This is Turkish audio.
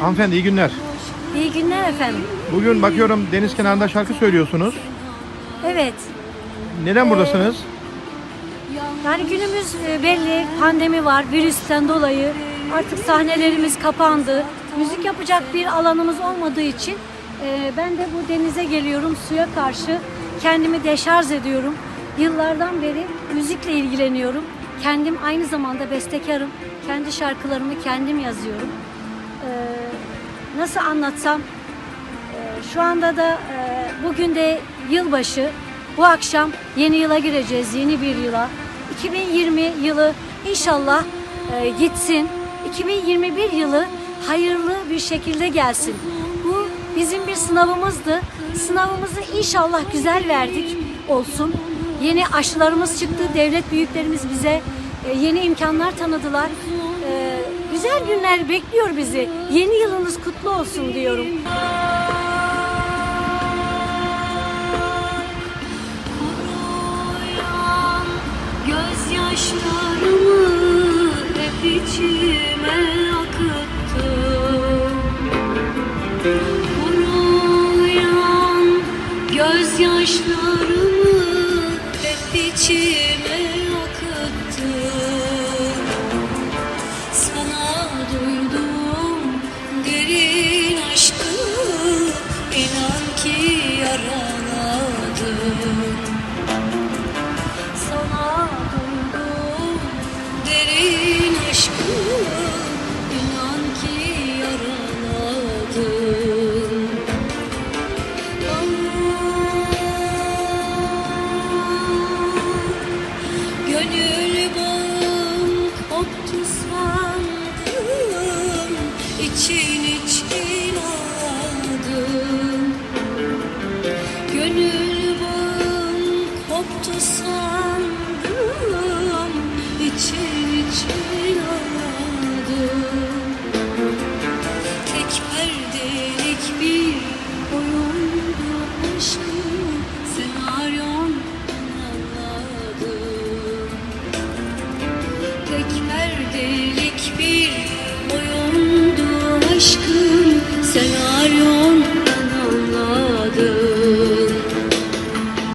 Hanımefendi iyi günler. İyi günler efendim. Bugün bakıyorum deniz kenarında şarkı söylüyorsunuz. Evet. Neden buradasınız? Yani günümüz e, belli. Pandemi var. Virüsten dolayı artık sahnelerimiz kapandı. Müzik yapacak bir alanımız olmadığı için e, ben de bu denize geliyorum. Suya karşı kendimi deşarj ediyorum. Yıllardan beri müzikle ilgileniyorum. Kendim aynı zamanda bestekarım. Kendi şarkılarımı kendim yazıyorum. E, nasıl anlatsam Ee, Şu anda da e, bugün de yılbaşı. Bu akşam yeni yıla gireceğiz, yeni bir yıla. 2020 yılı inşallah e, gitsin. 2021 yılı hayırlı bir şekilde gelsin. Bu bizim bir sınavımızdı. Sınavımızı inşallah güzel verdik olsun. Yeni aşılarımız çıktı. Devlet büyüklerimiz bize e, yeni imkanlar tanıdılar. Güzel günler bekliyor bizi. Yeni yılınız kutlu olsun diyorum. Gözyaşlarımı hep içime akıttım Kuruyan gözyaşlarımı hep içime duydum derin aşkı inan ki yaraladım. Sana duydum derin aşkı inan ki yaraladım. Gönül için için aldım. Gönül bağım koptu sandım için için